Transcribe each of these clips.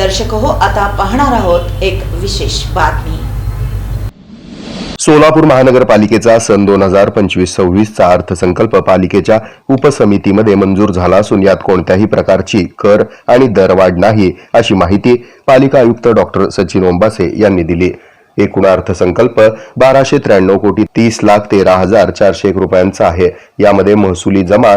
दर्शक हो आता पाहणार आहोत एक विशेष बातमी. सोलापूर महानगरपालिकेचा सन दोन हजार पंचवीस सव्वीसचा अर्थसंकल्प पालिकेच्या उपसमितीमध्ये मंजूर झाला असून यात कोणत्याही प्रकारची कर आणि दरवाढ नाही अशी माहिती पालिका आयुक्त डॉक्टर सचिन ओंबासे यांनी दिली. एकूण अर्थसंकल्प बाराशे त्र्याण्णव कोटी तीस लाख तेरा हजार चारशे एक रुपयांचा आहे. यामध्ये महसुली जमा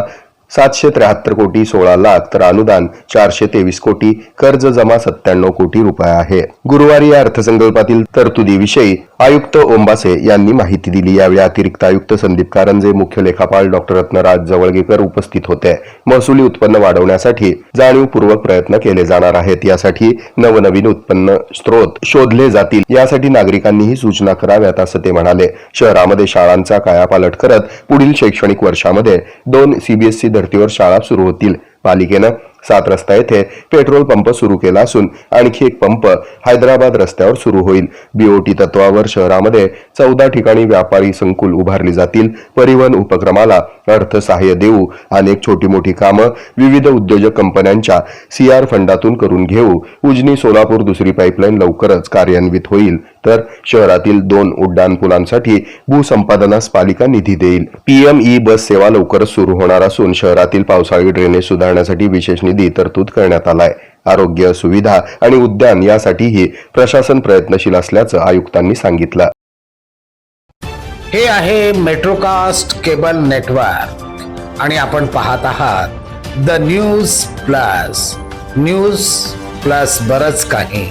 सातशे त्र्याहत्तर कोटी सोळा लाख तर अनुदान चारशे तेवीस कोटी कर्ज जमा सत्त्याण्णव कोटी रुपये आहे. गुरुवारी या अर्थसंकल्पातील तरतुदीविषयी आयुक्त ओंबासे यांनी माहिती दिली. यावेळी अतिरिक्त आयुक्त संदीप कारंजे मुख्य लेखापाल डॉक्टर रत्नराज जवळगेकर उपस्थित होते. महसुली उत्पन्न वाढवण्यासाठी जाणीवपूर्वक प्रयत्न केले जाणार आहेत. यासाठी नवनवीन उत्पन्न स्रोत शोधले जातील. यासाठी नागरिकांनीही सूचना कराव्यात असं ते म्हणाले. शहरामध्ये शाळांचा कायापालट करत पुढील शैक्षणिक वर्षामध्ये दोन सीबीएसई धर्तीवर शाळा सुरू होतील. पालिकेनं सात रस्ता येथे पेट्रोल पंप सुरू केला असून आणखी एक पंप हैदराबाद रस्त्यावर सुरू होईल. बीओटी तत्वावर शहरामध्ये चौदा ठिकाणी व्यापारी संकुल उभारली जातील. परिवहन उपक्रमाला अर्थसहाय्य देऊ अनेक छोटी मोठी कामं विविध उद्योजक कंपन्यांच्या सीआर फंडातून करून घेऊ. उजनी सोलापूर दुसरी पाईपलाईन लवकरच कार्यान्वित होईल. तर शहरातील दोन उड्डाण पुलांसाठी भूसंपादनास पालिका निधी देईल. पीएमई बस सेवा लवकरच सुरू होणार असून शहरातील पावसाळी ड्रेनेज सुधारण्यासाठी विशेष निधी तरतूद करण्यात आलाय. आरोग्य सुविधा आणि उद्यान यासाठीही प्रशासन प्रयत्नशील असल्याचं आयुक्तांनी सांगितलं. हे आहे मेट्रोकास्ट केबल नेटवर्क आणि आपण पाहत आहात the news plus. News plus बरच काही.